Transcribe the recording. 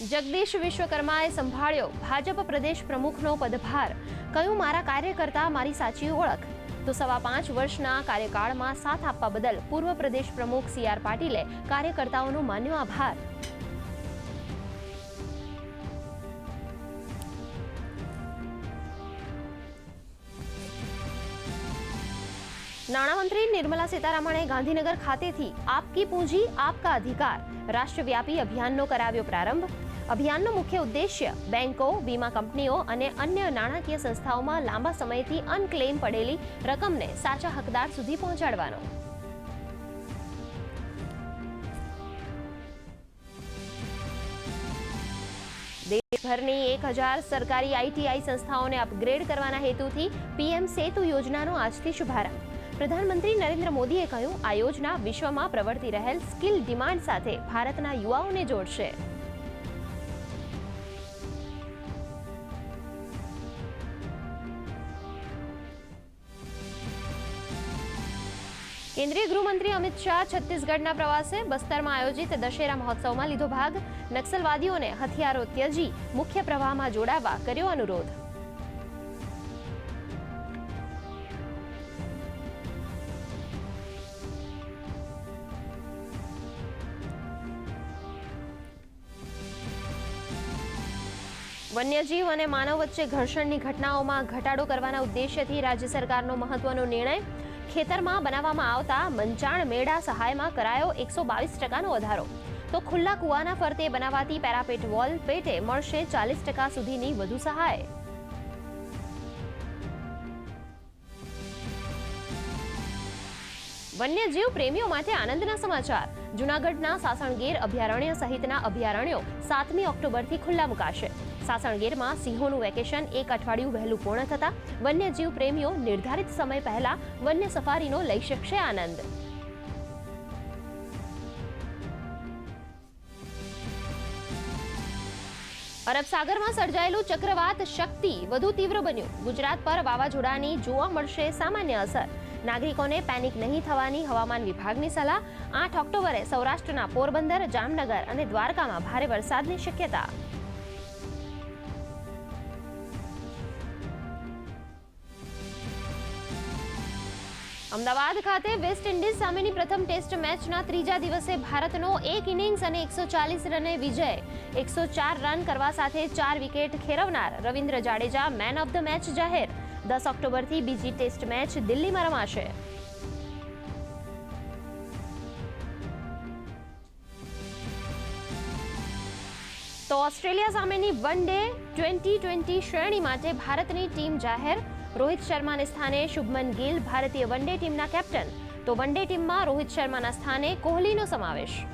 જગદીશ વિશ્વકર્માએ સંભાળ્યો ભાજપ પ્રદેશ પ્રમુખનો પદભાર. કયું મારા કાર્યકર્તા મારી સાચી ઓળખ. તો સવા પાંચ વર્ષના કાર્યકાળમાં સાથ આપવા બદલ પૂર્વ પ્રદેશ પ્રમુખ સી આર પાટીલે કાર્યકર્તાઓનો માન્યો આભાર. નાણામંત્રી નિર્મલા સીતારામણે ગાંધીનગર ખાતેથી આપકી પૂંજી, આપકા અધિકાર. રાષ્ટ્રવ્યાપી અભિયાનનો કરાવ્યો પ્રારંભ. અભિયાનનો મુખ્ય ઉદ્દેશ્ય બેન્કો વીમા કંપનીઓ અને અન્ય નાણાકીય સંસ્થાઓમાં લાંબા સમયથી અનક્લેમ પડેલી રકમને સાચા હકદાર સુધી પહોંચાડવાનો. દેશભરની એક હજાર સરકારી આઈટીઆઈ સંસ્થાઓને અપગ્રેડ કરવાના હેતુથી પીએમ સેતુ યોજનાનો આજથી શુભારંભ. પ્રધાનમંત્રી નરેન્દ્ર મોદીએ કહ્યું, આ યોજના વિશ્વમાં પ્રવર્તી રહેલ સ્કિલ ડિમાન્ડ સાથે ભારતના યુવાઓને જોડશે. કેન્દ્રીય ગૃહમંત્રી અમિત શાહ છત્તીસગઢના પ્રવાસે બસ્તરમાં આયોજિત દશેરા મહોત્સવમાં લીધો ભાગ. નક્સલવાદીઓને હથિયારો ત્યજી, મુખ્ય પ્રવાહમાં જોડાવા કર્યો અનુરોધ. વન્યજીવ અને માનવ વચ્ચે ઘર્ષણની ઘટનાઓમાં ઘટાડો કરવાના ઉદ્દેશ્યથી રાજ્ય સરકારનો મહત્વનો નિર્ણય. ખેતરમાં બનાવવામાં આવતા મંચાણ મેળા સહાયમાં કરાયો એકસો બાવીસ ટકાનો વધારો. તો ખુલ્લા કૂવાના ફરતે બનાવાતી પેરાપેટ વોલ પેટે મળશે ચાલીસ ટકા સુધીની વધુ સહાય. વન્યજીવ પ્રેમીઓ માટે આનંદના સમાચાર. જૂનાગઢના સાસણગીર અભયારણ્ય સહિતના અભયારણ્યો સાતમી ઓક્ટોબરથી ખુલ્લા મુકાશે. સાસણગીરમાં સિંહોનું વેકેશન એક અઠવાડિયું વહેલું પૂર્ણ થતાં વન્યજીવ પ્રેમીઓ નિર્ધારિત સમય પહેલા વન્ય સફારીનો લઈ શકશે આનંદ. અરબ સાગરમાં સર્જાયેલું ચક્રવાત શક્તિ વધુ તીવ્ર બન્યું. ગુજરાત પર વાવાઝોડાની જોવા મળશે સામાન્ય અસર. નાગરિકોને પેનિક નહીં થવાની હવામાન વિભાગની સલાહ. આઠ ઓક્ટોબરે સૌરાષ્ટ્રના પોરબંદર, જામનગર અને દ્વારકામાં ભારે વરસાદની શક્યતા. અમદાવાદ ખાતે વેસ્ટ ઇન્ડિઝ સામેની પ્રથમ ટેસ્ટ મેચના ત્રીજા દિવસે ભારતનો એક ઇનિંગ્સ અને એકસો ચાલીસ રને વિજય, એકસો ચાર રન કરવા સાથે ચાર wicket ખેરવનાર Ravindra Jadeja man of the match જાહેર. દસ ઓક્ટોબરથી બીજી ટેસ્ટ મેચ દિલ્હીમાં રમાશે. તો ઓસ્ટ્રેલિયા સામેની વન ડે ટ્વેન્ટી ટ્વેન્ટી શ્રેણી માટે ભારતની ટીમ જાહેર. રોહિત શર્માને સ્થાને શુભમન ગિલ, ભારતીય વન ડે ટીમના કેપ્ટન. તો વન ડે ટીમમાં રોહિત શર્માના સ્થાને કોહલીનો સમાવેશ.